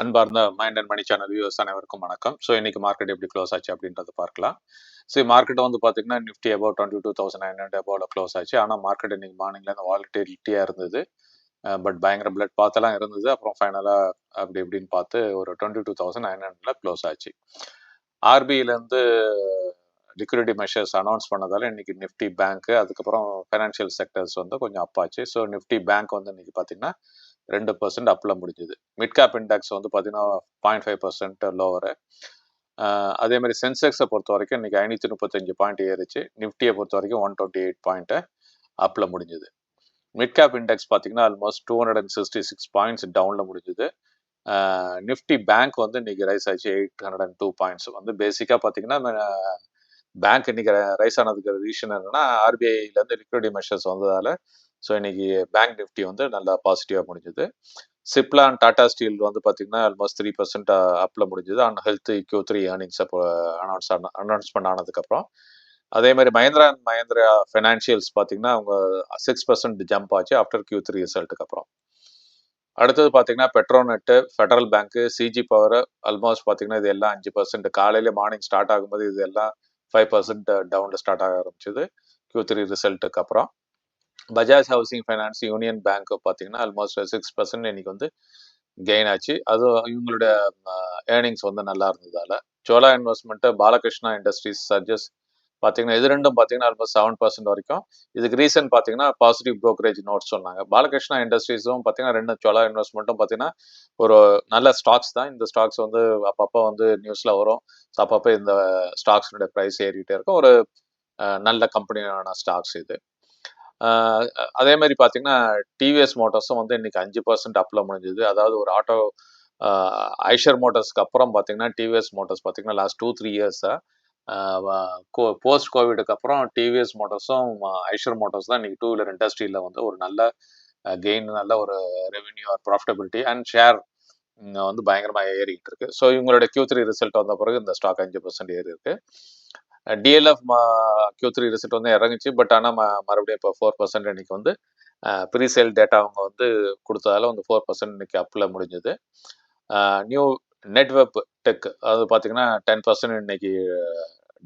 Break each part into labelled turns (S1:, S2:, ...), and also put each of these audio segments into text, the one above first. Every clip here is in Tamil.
S1: அன்பார்ந்த mind and money channel views அனைவருக்கும் வணக்கம். ஸோ இன்னைக்கு மார்க்கெட் எப்படி க்ளோஸ் ஆச்சு அப்படின்றத பார்க்கலாம். ஸோ மார்க்கெட் வந்து பார்த்தீங்கன்னா Nifty about twenty two thousand nine hundred about close ஆச்சு. ஆனால் மார்க்கெட் இன்னைக்கு மார்னிங்ல இந்த வாலிட்டிலிட்டியாக இருந்தது. பட் பயங்கர பிளட் பார்த்தெல்லாம் இருந்தது. அப்புறம் ஃபைனலாக அப்படி இப்படின்னு பார்த்து ஒரு டுவெண்ட்டி டூ தௌசண்ட் நைன் ஹண்ட்ரட்ல க்ளோஸ் ஆச்சு. ஆர்பிஐலேருந்து லிக்விடிட்டி மெஷர்ஸ் அனௌன்ஸ் பண்ணதால இன்னைக்கு நிஃப்டி பேங்க் அதுக்கப்புறம் ஃபைனான்ஷியல் செக்டர்ஸ் வந்து கொஞ்சம் அப்பாச்சு ஸோ நிஃப்டி பேங்க் வந்து இன்னைக்கு பார்த்தீங்கன்னா ரெண்டு பர்சன்ட் அப்பில் முடிஞ்சுது. மிட் கேப் இண்டெக்ஸ் வந்து பார்த்தீங்கன்னா பாயிண்ட் ஃபைவ் பர்சன்ட் லோவரு அதே மாதிரி சென்செக்ஸை பொறுத்த வரைக்கும் இன்றைக்கி ஐநூற்றி முப்பத்தஞ்சு பாயிண்ட் ஏறிச்சு. நிஃப்டியை பொறுத்த வரைக்கும் ஒன் டுவெண்ட்டி எயிட் பாயிண்ட்டு அப்பில் முடிஞ்சுது. மிட் கேப் இண்டெக்ஸ் பார்த்தீங்கன்னா almost two hundred and sixty six points டவுனில் முடிஞ்சுது நிஃப்டி பேங்க் வந்து இன்றைக்கி ரைஸ் ஆச்சு eight hundred and two points வந்து பேசிக்காக பார்த்தீங்கன்னா பேங்க் இன்னைக்கு ரைஸ் ஆனதுக்கு ரீசன் என்னன்னா ஆர்பிஐலேருந்து லிக்விடிட்டி மெஷர்ஸ் வந்ததால ஸோ இன்னைக்கு பேங்க் நிஃப்டி வந்து நல்லா பாசிட்டிவாக முடிஞ்சுது. சிப்லா அண்ட் டாடா ஸ்டீல் வந்து பார்த்தீங்கன்னா ஆல்மோஸ்ட் த்ரீ பர்சன்ட் அப்பில் முடிஞ்சுது. And health Q three earnings அப்போ அனௌன்ஸ் ஆன அனௌன்ஸ்மெண்ட் ஆனதுக்கப்புறம். அதே மாதிரி மஹேந்திரா அண்ட் மஹேந்திரா ஃபினான்ஷியல்ஸ் பார்த்தீங்கன்னா அவங்க சிக்ஸ் பர்சன்ட் ஜம்ப் ஆச்சு ஆஃப்டர் கியூ த்ரீ ரிசல்ட்டுக்கு அப்புறம். அடுத்தது பார்த்தீங்கன்னா பெட்ரோநெட்டு ஃபெடரல் பேங்க்கு சிஜி பவர் ஆல்மோஸ்ட் பார்த்தீங்கன்னா இது எல்லாம் அஞ்சு பர்சன்ட் காலையில மார்னிங் ஸ்டார்ட் ஆகும்போது இது எல்லாம் ஃபைவ் பர்சன்ட் டவுனில் ஸ்டார்ட் ஆக ஆரம்பிச்சது. கியூ த்ரீ ரிசல்ட்டுக்கு அப்புறம். Bajaj housing finance union bank பார்த்தீங்கன்னா ஆல்மோஸ்ட் சிக்ஸ் பர்சன்ட் இன்னைக்கு வந்து கெயின் ஆச்சு. அது இவங்களுடைய ஏர்னிங்ஸ் uh, வந்து நல்லா இருந்ததால. Chola investment Balakrishna industries surges பார்த்தீங்கன்னா இது ரெண்டும் பார்த்தீங்கன்னா ஆல்மோஸ்ட் செவன் பர்சன்ட் வரைக்கும். இதுக்கு ரீசன் பார்த்தீங்கன்னா பாசிட்டிவ் ப்ரோக்கரேஜ் நோட்ஸ் சொன்னாங்க. பாலகிருஷ்ணா இண்டஸ்ட்ரீஸும் பார்த்தீங்கன்னா ரெண்டு சொலா இன்வெஸ்ட்மெண்ட்டும் பார்த்தீங்கன்னா ஒரு நல்ல ஸ்டாக்ஸ் தான். இந்த ஸ்டாக்ஸ் வந்து அப்பப்போ வந்து நியூஸில் வரும். அப்பப்போ இந்த ஸ்டாக்ஸினுடைய ப்ரைஸ் ஏறிக்கிட்டே இருக்கும். ஒரு நல்ல கம்பெனியான ஸ்டாக்ஸ் இது. அதே மாதிரி பார்த்தீங்கன்னா டிவிஎஸ் மோட்டார்ஸும் வந்து இன்னைக்கு அஞ்சு பர்சன்ட் அப்பில் முடிஞ்சது. அதாவது ஒரு ஆட்டோ ஐஷர் மோட்டார்ஸ்க்கு அப்புறம் பார்த்தீங்கன்னா டிவிஎஸ் மோட்டார்ஸ் பார்த்தீங்கன்னா லாஸ்ட் டூ த்ரீ இயர்ஸாக போஸ்ட் கோவிடுக்கு அப்புறம் டிவிஎஸ் மோட்டர்ஸும் ஐஷர் மோட்டார்ஸ் தான் இன்னைக்கு டூ வீலர் இண்டஸ்ட்ரியில் வந்து ஒரு நல்ல கெயின் நல்ல ஒரு revenue or profitability and share வந்து பயங்கரமாக ஏறிக்கிட்டு இருக்கு. ஸோ இவங்களோட கியூ த்ரீ ரிசல்ட் வந்த பிறகு இந்த ஸ்டாக் அஞ்சு பர்சன்ட் ஏறி இருக்கு. டிஎல்எஃப் கியூ த்ரீ ரிசல்ட் வந்து இறங்குச்சு. பட் ஆனால் மறுபடியும் இப்போ ஃபோர் பர்சன்ட் இன்னைக்கு வந்து ப்ரீ சேல் டேட்டா அவங்க வந்து கொடுத்ததால வந்து ஃபோர் பர்சன்ட் இன்னைக்கு அப்பில் முடிஞ்சது. நியூ நெட்வெப் டெக் அது பார்த்தீங்கன்னா டென் பர்சன்ட் இன்னைக்கு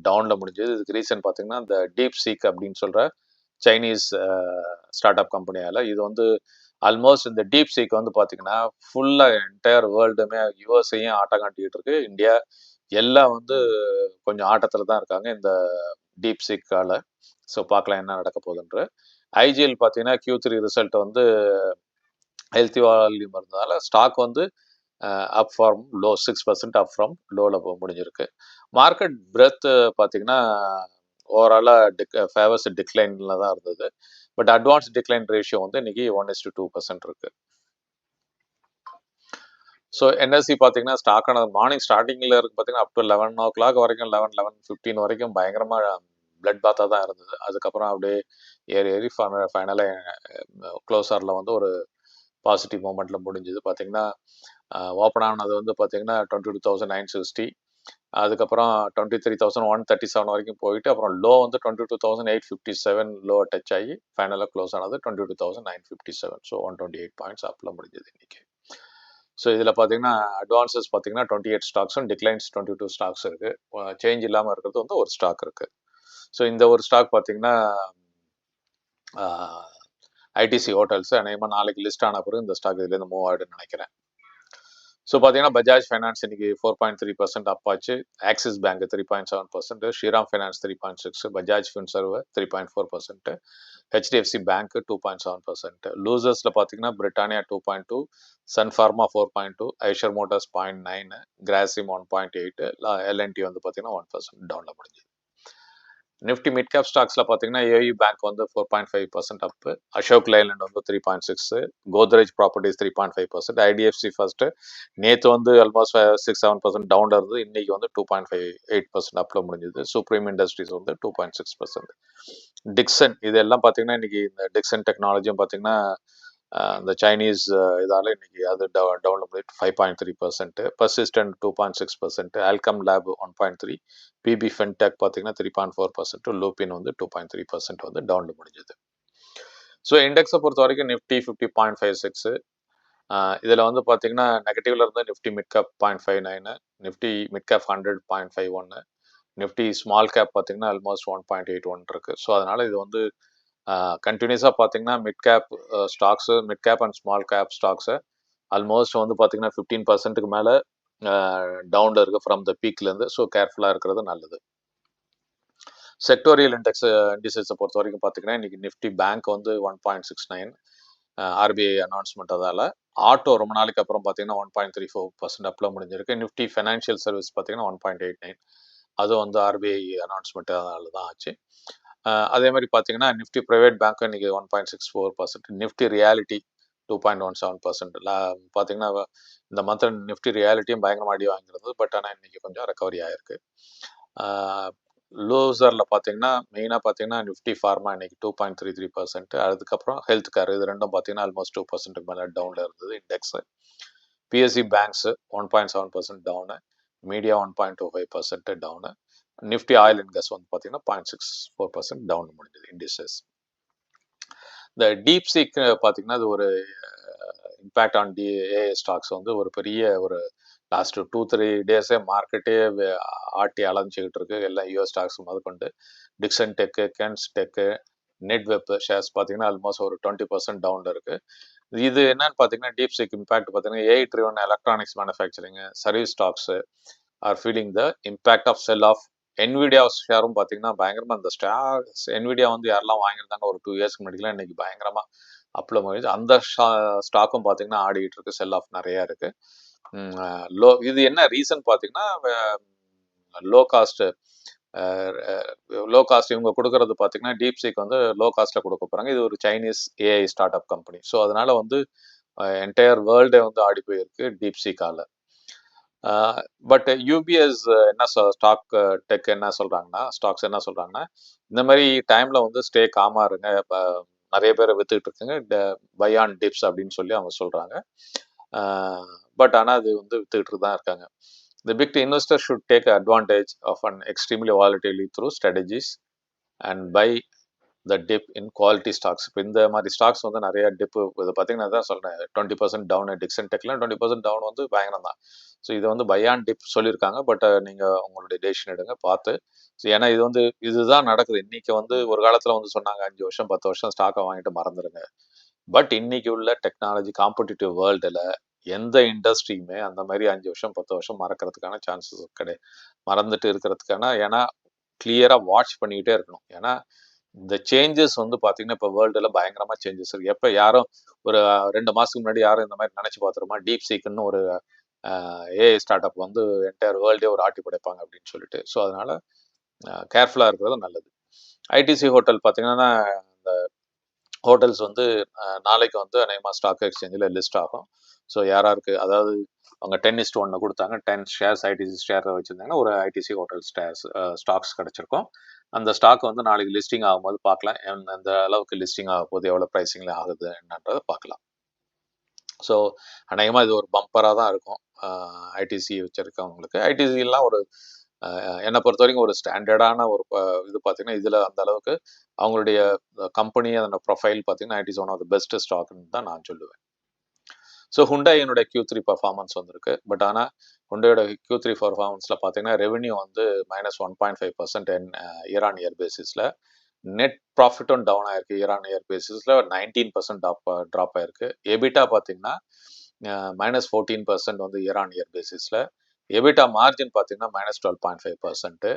S1: டவுனில் முடிஞ்சது. இதுக்கு ரீசன் பார்த்தீங்கன்னா இந்த டீப் சீக் அப்படின்னு சொல்கிற சைனீஸ் ஸ்டார்ட் அப் கம்பெனியால் இது வந்து ஆல்மோஸ்ட் இந்த டீப் சீக் வந்து பார்த்தீங்கன்னா ஃபுல்லாக என்டையர் வேர்ல்டுமே யூஎஸ்ஐயும் ஆட்டம் காட்டிக்கிட்டு இருக்கு. இந்தியா எல்லாம் வந்து கொஞ்சம் ஆட்டத்தில் தான் இருக்காங்க இந்த டீப் சீக்கால ஸோ பார்க்கலாம் என்ன நடக்க போகுதுன்ற ஐஜிஎல் பார்த்தீங்கன்னா கியூ த்ரீ ரிசல்ட் வந்து ஹெல்த்தி வால்யூம் இருந்ததால் ஸ்டாக் வந்து up from low six percent up from லோவில் முடிஞ்சிருக்கு. மார்க்கெட் பிரெத் பார்த்தீங்கன்னா ஓவராலாக டிக் ஃபேவர்ஸ் டிக்ளைனில் தான் இருந்தது. பட் அட்வான்ஸ் டிக்ளைன் ரேஷியோ வந்து இன்னைக்கு ஒன் இஸ் டூ பர்சன்ட் இருக்கு. ஸோ என்எஸ்சி பார்த்தீங்கன்னா ஸ்டாக் ஆனது மார்னிங் ஸ்டார்டிங்கில் இருக்கு பார்த்தீங்கன்னா up to eleven o'clock வரைக்கும் லெவன் லெவன் ஃபிஃப்டீன் வரைக்கும் பயங்கரமாக பிளட் பாத்தாக தான் இருந்தது. அதுக்கப்புறம் அப்படியே ஏறி ஏறி ஃபைனலாக க்ளோஸரில் வந்து ஒரு பாசிட்டிவ் மூமெண்ட்டில் முடிஞ்சது. பார்த்தீங்கன்னா ஓப்பன் ஆனது வந்து பார்த்தீங்கன்னா twenty two thousand nine sixty அதுக்கப்புறம் twenty three thousand one thirty seven வரைக்கும் போயிட்டு அப்புறம் லோ வந்து twenty two thousand eight fifty seven low touch ஆகி ஃபைனலாக க்ளோஸ் ஆனது twenty two thousand nine fifty seven so one twenty eight points அப்பில் முடிஞ்சது இன்னைக்கு. ஸோ இதில் பார்த்தீங்கன்னா அட்வான்சஸ் பார்த்தீங்கன்னா டுவெண்ட்டி எயிட் ஸ்டாக்ஸும் டிக்ளைன்ஸ் டுவெண்ட்டி டூ ஸ்டாக்ஸ் இருக்குது சேஞ்ச் இல்லாமல் இருக்கிறது வந்து ஒரு ஸ்டாக் இருக்குது ஸோ இந்த ஒரு ஸ்டாக் பார்த்தீங்கன்னா ஐடிசி ஹோட்டல்ஸ் அநேகமாக நாளைக்கு லிஸ்ட் ஆன பிறகு இந்த ஸ்டாக் இதுலேருந்து மூவ் ஆகிடுன்னு நினைக்கிறேன். ஸோ பார்த்தீங்கன்னா பஜாஜ் ஃபைனான்ஸ் இன்னைக்கு four point three percent அப்பாச்சு Axis bank three point seven percent Shriram finance three point six Bajaj Finserv three point four percent HDFC bank two point seven percent லூசர்ஸில் பார்த்தீங்கன்னா Britannia two point two Sun Pharma four point two Eicher Motors point nine Grasim one point eight L N T வந்து பார்த்தீங்கன்னா ஒன் பர்சன்ட் டவுனில் முடிஞ்சு நிஃப்டி மிட் கேப் ஸ்டாக்ஸில் பார்த்தீங்கன்னா ஏயு பேங்க் வந்து four point five percent up Ashok Leyland வந்து three point six Godrej properties three point five percent IDFC first நேற்று வந்து ஆல்மோஸ்ட் சிக்ஸ் செவன் பர்சன்ட் டவுனில் இருந்து இன்னைக்கு வந்து two point five eight percent அப்பில் முடிஞ்சது. சுப்ரீம் இண்டஸ்ட்ரீஸ் வந்து two point six percent Dixon இதெல்லாம் பார்த்தீங்கன்னா இன்னைக்கு இந்த டிக்சன் டெக்னாலஜியும் பார்த்தீங்கன்னா இந்த சைனீஸ் இதால் இன்னைக்கு அது டவுனில் போயிட்டு five point three percent Persistent two point six percent Alkem lab one point three PB Fintech பார்த்தீங்கன்னா three point four percent Lupin வந்து டூ பாயிண்ட் த்ரீ பர்சன்ட் வந்து டவுனில் முடிஞ்சது. ஸோ இண்டெக்ஸை பொறுத்த வரைக்கும் Nifty fifty point five six இதில் வந்து பார்த்தீங்கன்னா நெகட்டிவ்ல இருந்து Nifty mid cap point five nine Nifty mid cap hundred point five ஒன்று நிஃப்டி ஸ்மால் கேப் பார்த்தீங்கன்னா almost one point eight one இருக்குது ஸோ அதனால் இது வந்து கண்டினியூஸாக பார்த்தீங்கன்னா mid cap stocks mid cap and small cap stocks almost வந்து பார்த்தீங்கன்னா ஃபிஃப்டீன் பர்சன்ட்டுக்கு மேலே டவுனில் இருக்குது ஃப்ரம் த பீக்லேருந்து ஸோ கேர்ஃபுல்லாக இருக்கிறது நல்லது. செக்டோரியல் இண்டெக்ஸ் இண்டிசைஸை பொறுத்த வரைக்கும் பார்த்தீங்கன்னா இன்னைக்கு நிஃப்டி பேங்க் வந்து one point six nine RBI announcement அதால் ஆட்டோ ரொம்ப நாளைக்கு அப்புறம் பார்த்தீங்கன்னா one point three four percent அப்பில் முடிஞ்சிருக்கு. நிஃப்டி ஃபைனான்ஷியல் சர்வீஸ் பார்த்தீங்கன்னா ஒன் பாயிண்ட் எயிட் நைன் அதுவும் வந்து ஆர்பிஐ அனௌன்ஸ்மெண்ட் அதனால தான் ஆச்சு. அதே மாதிரி பார்த்தீங்கன்னா நிஃப்டி ப்ரைவேட் பேங்க்கும் இன்றைக்கி one point six four percent Nifty realty two point one seven percent பார்த்தீங்கன்னா இந்த மந்த் நிஃப்டி ரியாலிட்டியும் பயங்கரமாக அடி வாங்கியிருந்தது. பட் ஆனால் இன்றைக்கி கொஞ்சம் ரெக்கவரி ஆகிருக்கு லூசரில் பார்த்தீங்கன்னா மெயினாக பார்த்தீங்கன்னா நிஃப்டி ஃபார்மா இன்னைக்கு two point three three percent அதுக்கப்புறம் ஹெல்த் கேர் இது ரெண்டும் பார்த்தீங்கன்னா ஆல்மோஸ்ட் டூ பர்சன்ட்டுக்கு மேலே டவுனில் இருந்தது index P S C banks one point seven percent down media one point two five percent down Nifty oil and gas வந்து பார்த்தீங்கன்னா point six four percent down முடிஞ்சது இண்டிசஸ் இந்த டீப் சீக் பார்த்தீங்கன்னா அது ஒரு impact on T A stocks வந்து ஒரு பெரிய ஒரு லாஸ்ட் டூ த்ரீ டேஸே மார்க்கெட்டே ஆட்டி அலைஞ்சிக்கிட்டு இருக்கு. எல்லாம் யூஎஸ் ஸ்டாக்ஸ் முதற்கொண்டு Dixon Tech Kaynes Tech Net Web shares பார்த்தீங்கன்னா ஆல்மோஸ்ட் ஒரு டுவெண்ட்டி பர்சன்ட் டவுனில் இருக்குது இது என்னன்னு பார்த்தீங்கன்னா டீப் சிக் இம்பாக்ட் பார்த்தீங்கன்னா AI driven electronics manufacturing service stocks are feeling the impact of sell off Nvidia ஷேரும் பார்த்தீங்கன்னா பயங்கரமாக அந்த ஸ்டாக்ஸ் என்விடியா வந்து யாரெல்லாம் வாங்கியிருந்தாங்க ஒரு டூ இயர்ஸ்க்கு முன்னாடிலாம் இன்னைக்கு பயங்கரமாக அப்பில் முடிஞ்சு அந்த ஸ்டாக்கும் பார்த்தீங்கன்னா ஆடிக்கிட்டு இருக்கு செல் ஆஃப் நிறையா இருக்கு. லோ இது என்ன ரீசன் பார்த்தீங்கன்னா லோ காஸ்ட் லோ காஸ்ட் இவங்க கொடுக்கறது பார்த்தீங்கன்னா டீப் சீக் வந்து லோ காஸ்ட்டில் கொடுக்க போகிறாங்க இது ஒரு Chinese AI start up company so அதனால் வந்து என்டையர் வேர்ல்டே வந்து ஆடி போயிருக்கு டீப் சீக்கால பட் யூபிஎஸ் என்ன ஸ்டாக் டெக் என்ன சொல்கிறாங்கன்னா ஸ்டாக்ஸ் என்ன சொல்கிறாங்கன்னா இந்த மாதிரி டைமில் வந்து ஸ்டே காமா இருங்க. நிறைய பேர் வித்துக்கிட்டு இருக்குங்க. பை ஆன் டிப்ஸ் அப்படின்னு சொல்லி அவங்க சொல்கிறாங்க பட் ஆனால் அது வந்து வித்துக்கிட்டு தான் இருக்காங்க. The big investor should take advantage of an extremely volatility through strategies and buy the dip in quality stocks. இப்போ இந்த மாதிரி ஸ்டாக்ஸ் வந்து நிறைய டிப் இதை பார்த்தீங்கன்னா தான் சொல்கிறேன் டுவெண்ட்டி பர்சன்ட் டவுன் டிக்சன் டெக்லாம் டுவெண்ட்டி பர்சன்ட் டவுன் வந்து பயங்கரம் தான். ஸோ இது வந்து பயான் டிப் சொல்லியிருக்காங்க. பட் நீங்கள் உங்களுடைய டெசிஷன் எடுங்க பார்த்து. ஸோ ஏன்னா இது வந்து இதுதான் நடக்குது. இன்றைக்கி வந்து ஒரு காலத்தில் வந்து சொன்னாங்க அஞ்சு வருஷம் பத்து வருஷம் ஸ்டாக்கை வாங்கிட்டு மறந்துடுங்க பட் இன்னைக்கு உள்ள டெக்னாலஜி காம்படிட்டிவ் வேர்ல்டில் எந்த இண்டஸ்ட்ரியுமே அந்த மாதிரி அஞ்சு வருஷம் பத்து வருஷம் மறக்கிறதுக்கான சான்சஸ் கிடையாது மறந்துட்டு இருக்கிறதுக்கான ஏன்னா கிளியராக வாட்ச் பண்ணிக்கிட்டே இருக்கணும். ஏன்னா இந்த சேஞ்சஸ் வந்து பார்த்தீங்கன்னா இப்போ வேர்ல்டில் பயங்கரமாக சேஞ்சஸ் இருக்கு. எப்போ யாரும் ஒரு ரெண்டு மாதத்துக்கு முன்னாடி யாரும் இந்த மாதிரி நினச்சி பார்த்துருமா? டீப் சீக்குன்னு ஒரு ஏஐ ஸ்டார்ட் அப் வந்து என்டையர் வேர்ல்டே ஒரு ஆட்டி படைப்பாங்க அப்படின்னு சொல்லிட்டு. ஸோ அதனால கேர்ஃபுல்லாக இருக்கிறது நல்லது. ஐடிசி ஹோட்டல் பார்த்தீங்கன்னா இந்த ஹோட்டல்ஸ் வந்து நாளைக்கு வந்து அநேகமாக ஸ்டாக் எக்ஸ்சேஞ்சில் லிஸ்ட் ஆகும். ஸோ யாராருக்கு அதாவது அவங்க டென் இஸ்ட் ஒன்று கொடுத்தாங்க ten shares I T C share வச்சுருந்தாங்கன்னா ஒரு ஐடிசி ஹோட்டல் ஸ்டேர்ஸ் ஸ்டாக்ஸ் கிடச்சிருக்கும். அந்த ஸ்டாக் வந்து நாளைக்கு லிஸ்டிங் ஆகும்போது பார்க்கலாம். எந்த அளவுக்கு லிஸ்டிங் ஆக போது எவ்வளோ ப்ரைஸிங்கில் ஆகுது என்னன்றதை பார்க்கலாம். ஸோ அநேகமாக இது ஒரு பம்பராக தான் இருக்கும். ஐடிசி வச்சுருக்கவங்களுக்கு. ஐடிசிலாம் ஒரு என்னை பொறுத்த வரைக்கும் ஒரு ஸ்டாண்டர்டான ஒரு இது பார்த்தீங்கன்னா இதில் அந்த அளவுக்கு அவங்களுடைய கம்பெனி அதோட ப்ரொஃபைல் பார்த்தீங்கன்னா it is one of the best ஸ்டாக்னு தான் நான் சொல்லுவேன். ஸோ ஹுண்டா என்னோட கியூ த்ரீ பர்ஃபார்மன்ஸ் வந்திருக்கு. பட் ஆனால் ஹுண்டையோட கியூ த்ரீ பர்ஃபார்மன்ஸில் பார்த்தீங்கன்னா ரெவன்யூ வந்து minus one point five percent year on year பேசிஸில் நெட் ப்ராஃபிட்டும் டவுன் ஆயிருக்கு இயர் ஆன் இயர் பேசிஸில் நைன்டீன் பர்சன்ட் ட்ராப் ட்ராப் ஆயிருக்கு. எபிட்டா பார்த்தீங்கன்னா மைனஸ் ஃபோர்டீன் பர்சன்ட் வந்து இயர் ஆன் இயர் பேசிஸில் எபிட்டா மார்ஜின் பார்த்தீங்கன்னா minus twelve point five percent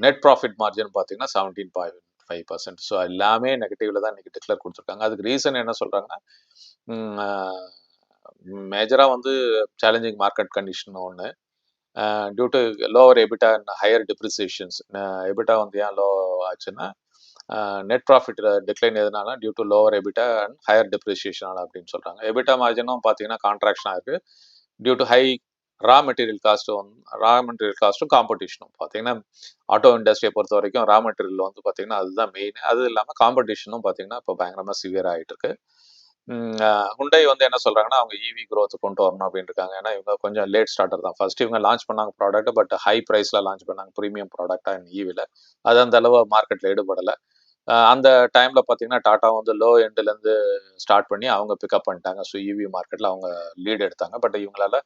S1: net profit margin பார்த்தீங்கன்னா seventeen point five percent so எல்லாமே நெகட்டிவ்ல தான் இன்னைக்கு டிக்ளேர் கொடுத்துருக்காங்க. அதுக்கு ரீசன் என்ன சொல்கிறாங்கன்னா மேஜராக வந்து சேலஞ்சிங் மார்க்கெட் கண்டிஷன் ஒன்று due to lower EBITDA and higher depreciations EBITDA வந்து ஏன் லோ ஆச்சுன்னா நெட் ப்ராஃபிட் டிக்ளைன் எதுனால? Due to lower EBITDA and higher டிப்ரிசியேஷனால அப்படின்னு சொல்கிறாங்க எபிட்டா மார்ஜினும் பார்த்தீங்கன்னா கான்ட்ராக்ஷன் ஆயிருக்கு due to high raw material காஸ்ட்டும் raw material காஸ்ட்டும் காம்படிஷனும் பார்த்தீங்கன்னா ஆட்டோ இண்டஸ்ட்ரியை பொறுத்த வரைக்கும் ரா மெட்டீரியல் வந்து பார்த்தீங்கன்னா அதுதான் மெயின் அது இல்லாமல் காம்படிஷனும் பார்த்தீங்கன்னா இப்போ பயங்கரமாக சிவியர் ஆகிட்டு இருக்கு ஹுண்டை வந்து என்ன சொல்கிறாங்கன்னா அவங்க இவி க்ரோத் கொண்டு வரணும் அப்படின்னு இருக்காங்க ஏன்னா இவங்க கொஞ்சம் லேட் ஸ்டார்டர் தான். ஃபர்ஸ்ட் இவங்க லான்ச் பண்ணாங்க ப்ராடக்ட் பட் ஹை ப்ரைஸில் லான்ச் பண்ணாங்க. ப்ரீமியம் ப்ராடக்டா ஈவியில் அது அந்த அளவு மார்க்கெட்டில் ஈடுபடலை. அந்த டைமில் பார்த்தீங்கன்னா டாட்டா வந்து லோ எண்ட்லேருந்து ஸ்டார்ட் பண்ணி அவங்க பிக்கப் பண்ணிட்டாங்க. ஸோ இவி மார்க்கெட்டில் அவங்க லீட் எடுத்தாங்க. பட் இவங்களால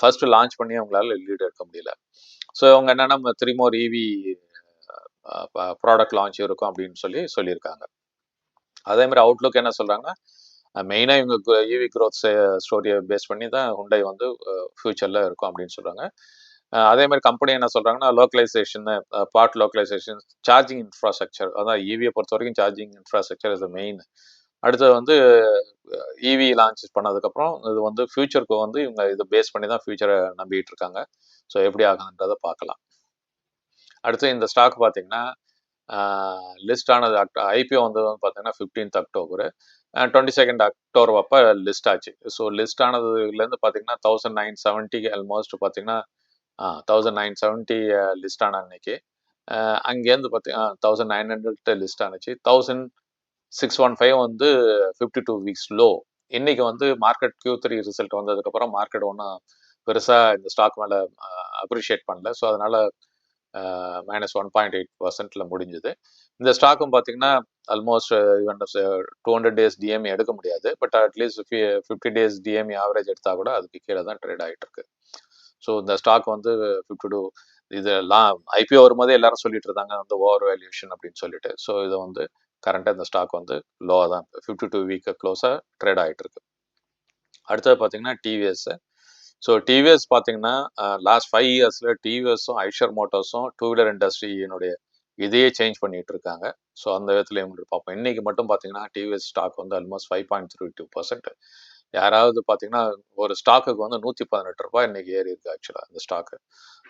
S1: ஃபர்ஸ்ட் லான்ச் பண்ணி அவங்களால லீட் எடுக்க முடியல. ஸோ அவங்க என்னென்னா three more EV product launch இருக்கும் அப்படின்னு சொல்லி சொல்லியிருக்காங்க. அதே மாதிரி அவுட்லுக் என்ன சொல்கிறாங்கன்னா மெயினாக இவங்க இவி க்ரோத் ஸ்டோரியை பேஸ் பண்ணி தான் ஹுண்டை வந்து ஃப்யூச்சரில் இருக்கும் அப்படின்னு சொல்கிறாங்க அதே மாதிரி கம்பெனி என்ன சொல்கிறாங்கன்னா localization part localization charging infrastructure அதான் e இவியை பொறுத்த வரைக்கும் சார்ஜிங் இன்ஃப்ராஸ்ட்ரக்சர் இஸ் மெயின் அடுத்தது வந்து இவி லான்ச் பண்ணதுக்கப்புறம் இது வந்து ஃபியூச்சருக்கு வந்து இவங்க இதை பேஸ் பண்ணி தான் ஃபியூச்சரை நம்பிட்டு இருக்காங்க. ஸோ எப்படி ஆகுதுன்றதை பார்க்கலாம். அடுத்து இந்த ஸ்டாக் பார்த்தீங்கன்னா லிஸ்ட் ஆனது அக்டோ ஐபிஓ வந்து பார்த்தீங்கன்னா fifteenth October twenty second October அப்போ லிஸ்ட் ஆச்சு. ஸோ லிஸ்ட் ஆனதுலேருந்து பார்த்தீங்கன்னா தௌசண்ட் நைன் செவன்ட்டி ஆல்மோஸ்ட் பார்த்தீங்கன்னா தௌசண்ட் நைன் செவன்ட்டி லிஸ்ட் ஆன அன்னைக்கு அங்கேருந்து பார்த்தீங்கன்னா தௌசண்ட் நைன் ஹண்ட்ரட் லிஸ்ட் ஆனிச்சு. தௌசண்ட் சிக்ஸ் ஒன் ஃபைவ் வந்து ஃபிஃப்டி டூ வீக்ஸ் லோ இன்னைக்கு வந்து மார்க்கெட் கியூ த்ரீ ரிசல்ட் வந்ததுக்கப்புறம் மார்க்கெட் ஒன்றும் பெருசாக இந்த ஸ்டாக் மேலே அப்ரிஷியேட் பண்ணல. ஸோ அதனால மைனஸ் ஒன் பாயிண்ட் எயிட் பர்சன்ட்ல முடிஞ்சுது. இந்த ஸ்டாக்கும் பார்த்தீங்கன்னா almost even two hundred days D M A எடுக்க முடியாது. But at least fifty days D M A average எடுத்தால் கூட அதுக்கு கீழே தான் ட்ரேட் ஆகிட்டு இருக்கு. ஸோ இந்த ஸ்டாக் வந்து ஃபிஃப்டி டூ இதெல்லாம் ஐபிஓ வரும்போதே எல்லாரும் சொல்லிட்டு இருந்தாங்க வந்து ஓவர் வேல்யூஷன் அப்படின்னு சொல்லிட்டு. ஸோ இதை வந்து கரண்ட்டாக இந்த ஸ்டாக் வந்து லோவாக தான். ஃபிஃப்டி டூ வீக்கு க்ளோஸாக ட்ரேட் ஆகிட்டுருக்கு அடுத்தது பார்த்தீங்கன்னா T V S so T V S பார்த்தீங்கன்னா லாஸ்ட் ஃபைவ் இயர்ஸில் டிவிஎஸும் ஐஷர் மோட்டார்ஸும் டூ வீலர் இண்டஸ்ட்ரியினுடைய இதையே சேஞ்ச் பண்ணிட்டு இருக்காங்க. ஸோ அந்த விதத்தில் இவங்களுக்கு பார்ப்போம். இன்னைக்கு மட்டும் பார்த்தீங்கன்னா டிவிஎஸ் ஸ்டாக் வந்து almost five point three two percent யாராவது பார்த்தீங்கன்னா ஒரு ஸ்டாக்குக்கு வந்து நூற்றி பதினெட்டு ரூபாய் இன்னைக்கு ஏறி இருக்கு ஆக்சுவலாக அந்த ஸ்டாக்கு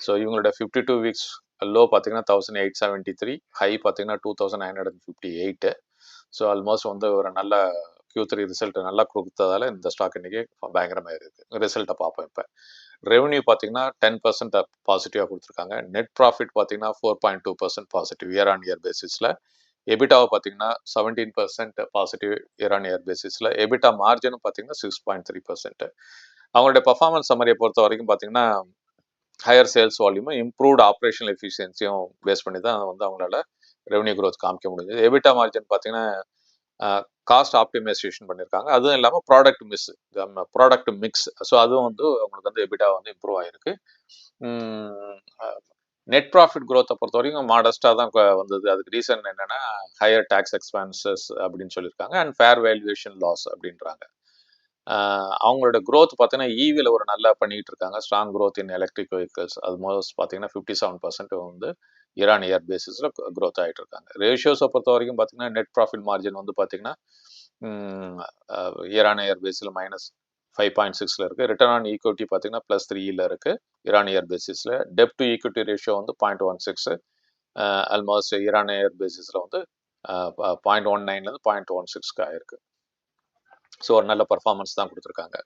S1: ஸோ இவங்களோட ஃபிஃப்டி டூ வீக்ஸ் லோ பார்த்தீங்கன்னா thousand eight seventy three high பார்த்தீங்கன்னா two thousand nine hundred fifty eight so almost வந்து ஒரு நல்ல கியூ த்ரீ ரிசல்ட் நல்லா கொடுத்ததால இந்த ஸ்டாக் இன்னைக்கு பயங்கரமாக இருக்குது ரிசல்ட்டை பார்ப்போம் இப்போ. ரெவன்யூ பார்த்தீங்கன்னா டென் பர்சன்ட் பாசிட்டிவாக கொடுத்துருக்காங்க. நெட் ப்ராஃபிட் பார்த்தீங்கன்னா four point two percent positive year on year பேசிஸில் எபிட்டாவை பார்த்தீங்கன்னா seventeen percent positive year on year பேசிஸில் எபிட்டா மார்ஜினும் பார்த்தீங்கன்னா சிக்ஸ் பாயிண்ட் த்ரீ பர்சன்ட் அவங்களுடைய பர்ஃபார்மன்ஸ் சம்மரியை பொறுத்த வரைக்கும் பார்த்தீங்கன்னா ஹையர் சேல்ஸ் வால்யூமும் இம்ப்ரூவ்ட் ஆப்ரேஷனல் எஃபிஷியன்சியும் பேஸ் பண்ணி தான் வந்து அவங்களால ரெவன்யூ க்ரோத் காமிக்க முடிஞ்சது. எபிட்டா மார்ஜின் பார்த்தீங்கன்னா காஸ்ட் ஆப்டிமைசேஷன் பண்ணியிருக்காங்க அதுவும் இல்லாமல் product miss product mix so அதுவும் வந்து அவங்களுக்கு வந்து எபிட்டா வந்து இம்ப்ரூவ் ஆயிருக்கு. நெட் ப்ராஃபிட் க்ரோத்தை பொறுத்த வரைக்கும் மாடஸ்டாக தான் வந்தது. அதுக்கு ரீசன் என்னென்னா ஹையர் டேக்ஸ் எக்ஸ்பென்சஸ் அப்படின்னு சொல்லியிருக்காங்க அண்ட் ஃபேர் வேல்யூவேஷன் லாஸ் அப்படின்றாங்க. அவங்களோட க்ரோத் பார்த்தீங்கன்னா ஈவியில் ஒரு நல்லா பண்ணிகிட்டு இருக்காங்க strong growth in electric vehicles அது மோஸ்ட் பார்த்தீங்கன்னா ஃபிஃப்டி செவன் பர்சன்ட் வந்து இரான் இயர் பேசிஸில் க்ரோத் ஆகிட்டு இருக்காங்க ரேஷியோஸை பொறுத்த வரைக்கும் பார்த்தீங்கன்னா நெட் ப்ராஃபிட் மார்ஜின் வந்து பார்த்தீங்கன்னா year on year base minus five point சிக்ஸில் இருக்குது ரிட்டர்ன் ஆன் ஈக்விட்டி பார்த்தீங்கன்னா ப்ளஸ் த்ரீயில் இருக்குது இரான் இயர் பேசிஸில் டெப் டு ஈக்விட்டி ரேஷியோ வந்து point one six almost year on year பேசிஸில் வந்து பாயிண்ட் ஒன் நைன்லேருந்து பாயிண்ட் ஒன் சிக்ஸ்க்கு ஆயிருக்கு. ஸோ ஒரு நல்ல பர்ஃபார்மன்ஸ் தான் கொடுத்துருக்காங்க.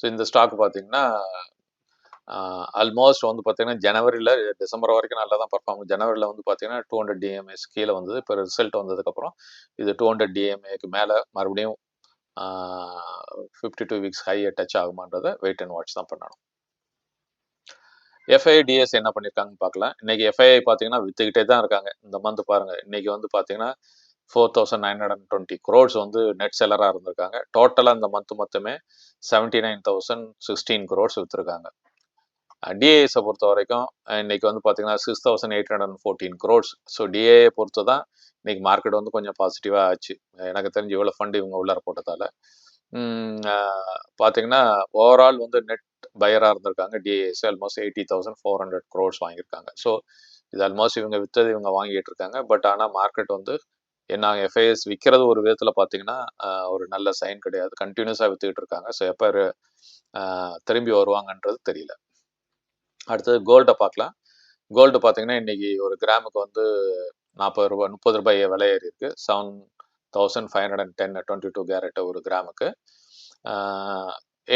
S1: ஸோ இந்த ஸ்டாக் பார்த்தீங்கன்னா ஆல்மோஸ்ட் வந்து பார்த்தீங்கன்னா ஜனவரியில் டிசம்பர் வரைக்கும் நல்லா தான் பர்ஃபார்ம் ஜனவரியில் வந்து பார்த்தீங்கன்னா டூ ஹண்ட்ரட் டிஎம்ஏஸ் கீழே வந்தது. இப்போ ரிசல்ட் வந்ததுக்கப்புறம் இது டூ ஹண்ட்ரட் டிஎம்ஏக்கு மேலே மறுபடியும் fifty two weeks high touch ஆகுமான்றதை wait and watch தான் பண்ணணும். எஃப்ஐடிஎஸ் என்ன பண்ணியிருக்காங்கன்னு பார்க்கலாம் இன்னைக்கு எஃப்ஐஐ பார்த்தீங்கன்னா வித்துக்கிட்டே தான் இருக்காங்க. இந்த மந்த் பாருங்க. இன்னைக்கு வந்து பார்த்தீங்கன்னா four thousand nine hundred twenty crores வந்து நெட் செல்லராக இருந்திருக்காங்க. டோட்டலாக இந்த மந்த் மொத்தமே seventy nine thousand sixteen crores விற்றுருக்காங்க டிஏஎஸை பொறுத்த வரைக்கும் இன்னைக்கு வந்து பார்த்தீங்கன்னா six thousand eight hundred fourteen crores so DIIs பொறுத்து தான் இன்னைக்கு மார்க்கெட் வந்து கொஞ்சம் பாசிட்டிவாக ஆச்சு. எனக்கு தெரிஞ்சு இவ்வளோ ஃபண்டு இவங்க உள்ளார போட்டதால். பார்த்தீங்கன்னா ஓவரால் வந்து நெட் பயராக இருந்திருக்காங்க. DIIs almost eighty thousand four hundred crores வாங்கியிருக்காங்க. ஸோ இது ஆல்மோஸ்ட் இவங்க விற்றது இவங்க வாங்கிட்டு இருக்காங்க. பட் ஆனால் மார்க்கெட் வந்து என்ன எஃப்ஐஎஸ் விற்கிறது ஒரு விதத்தில் பார்த்தீங்கன்னா ஒரு நல்ல சைன் கிடையாது. கண்டினியூஸாக வித்துக்கிட்டு இருக்காங்க. ஸோ எப்போ திரும்பி வருவாங்கன்றது தெரியல. அடுத்தது கோல்டை பார்க்கலாம் கோல்டு பார்த்தீங்கன்னா இன்னைக்கு ஒரு கிராமுக்கு வந்து நாற்பது ரூபாய் முப்பது ரூபாய் விலை ஏறி இருக்கு. Seven thousand five hundred and ten twenty two carat ஒரு கிராமுக்கு.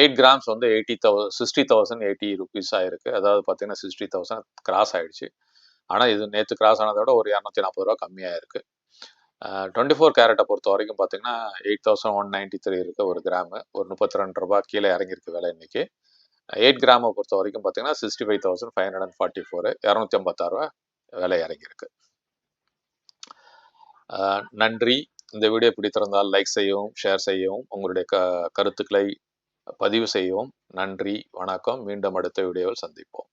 S1: எயிட் கிராம்ஸ் வந்து எயிட்டி தௌ சிக்ஸ்டி தௌசண்ட் எயிட்டி ருபீஸ் ஆயிருக்கு. அதாவது பார்த்தீங்கன்னா சிக்ஸ்டி தௌசண்ட் கிராஸ் ஆயிடுச்சு. ஆனால் இது நேற்று கிராஸ் ஆனதை விட ஒரு இரநூத்தி நாற்பது ரூபா கம்மியாக இருக்குது டுவெண்ட்டி ஃபோர் கேரட்டை பொறுத்த வரைக்கும் பார்த்தீங்கன்னா eight thousand one ninety three இருக்குது ஒரு கிராமு. ஒரு முப்பத்தி ரெண்டு ரூபா கீழே இறங்கியிருக்கு விலை இன்னைக்கு. எயிட் கிராமை பொறுத்த வரைக்கும் பார்த்தீங்கன்னா sixty five thousand five hundred and forty four இரநூத்தி ஐம்பத்தாறு விலை இறங்கியிருக்கு. நன்றி. இந்த வீடியோ பிடித்திருந்தால் லைக் செய்யவும் ஷேர் செய்யவும் உங்களுடைய க கருத்துக்களை பதிவு செய்யவும். நன்றி வணக்கம். மீண்டும் அடுத்த வீடியோவில் சந்திப்போம்.